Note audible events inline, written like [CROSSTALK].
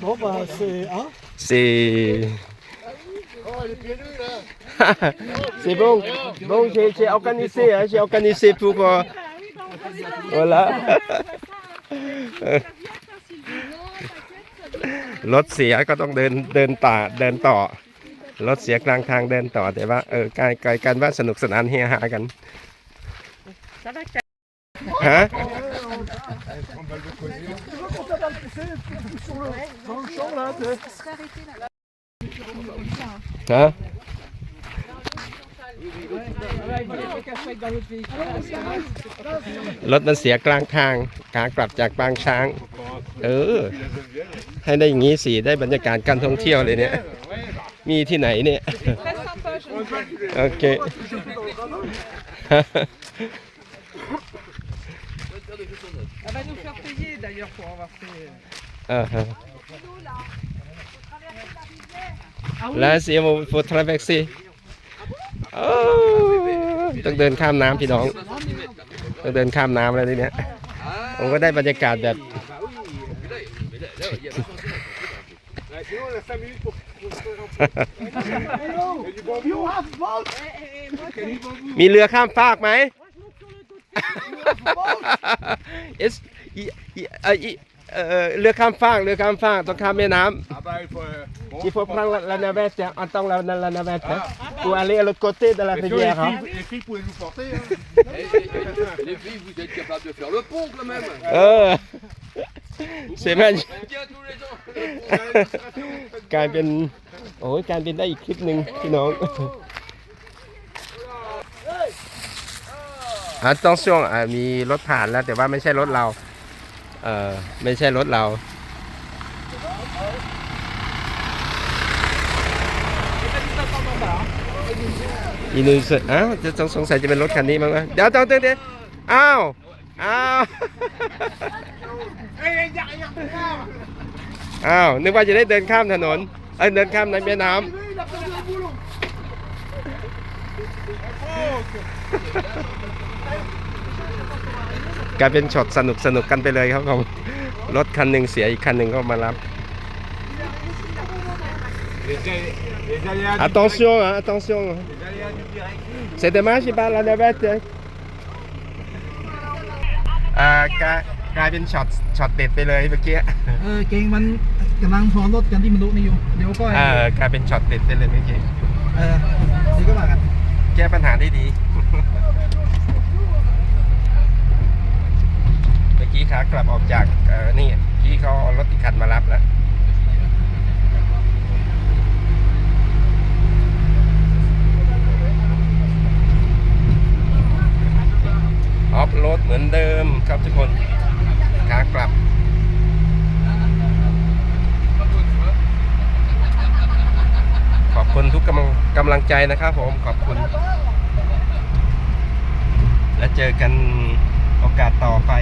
Bon, bah, c'est. Hein C'est. [LAUGHS] C'est bon. Bon, j'ai j'ai organisé, hein, j'ai organisé pour. euh, voilà. [LAUGHS] รถเสียก็ต้องเดินเดินต่อเดินต่อ รถเสียกลางทางเดินต่อแต่ว่าเออกลายกลายกันว่าสนุกสนานเฮฮากันฮะฮะ รถมันเสียกลางทางขากลับจากบางช้าง เออ ให้ได้อย่างนี้สิได้บรรยากาศการท่องเที่ยวเลยเนี่ย มีที่ไหนเนี่ย โอเค Elle va nous faire payer d'ailleurs pour avoir fait. อ่าฮะ Là, c'est pour traverser. โอ้ ต้องเดินข้ามน้ำพี่น้อง ต้องเดินข้ามน้ำแล้วทีเนี้ย ผมก็ได้บรรยากาศแบบมีเรือข้ามฟากไหม เอ่ออีเอ่อเรือข้ามฟากเรือข้ามฟากต้องข้ามแม่น้ Ah bah, il faut. euh, bon, ำ Il faut prendre la, la navette, hein. on attend la, la, la navette hein, pour aller à l'autre côté de la mais sinon, les, rivière. hein. filles, les filles pouvaient nous porter. Hein. Les filles, vous êtes capables de faire le pont quand même. เออ c'est magique. Bien tous les ans. กลายเป็น โอ้ยกลายเป็นได้อีกคลิปหนึ่งพี่น้อง attention อะมีรถผ่านแล้วแต่ว่าไม่ใช่รถเรา เออไม่ใช่รถเราอีนูสอ้าวจะสงสงสัยจะเป็นรถคันนี้มั้งวะเดี๋ยวเดี๋ยวเดี๋ยวเดี๋ยวอ้าวอ้าวอ้าวนึกว่าจะได้เดินข้ามถนนเอ้ยเดินข้ามในแม่น้ำ Il a perdu un boulot กลายเป็นช็อตสนุกสนุกกันไปเลยครับผมรถคันหนึ่งเสียอีกคันหนึ่งก็มารับ Les, a- les aléas du attention hein, attention direct. Les aléas du direct. c'est dommage c'est pas la navette อ่ากลายกลายเป็นช็อตช็อตเด็ดไปเลยเมื่อกี้เออเก่งมันกำลังพร้อมรถกันที่มันลุนี่อยู่เดี๋ยวก็เออกลายเป็นช็อตเด็ดไปเลยเมื่อกี้เออนี่ก็มากันแก้ปัญหาได้ดี เมื่อกี้ขากลับออกจากนี่พี่เขาเอารถอีกคันมารับแล้วออฟโรดเหมือนเดิมครับทุกคนขากลับขอบคุณทุกกำลังกำลังใจนะครับผมขอบคุณ และเจอกันโอกาสต่อไป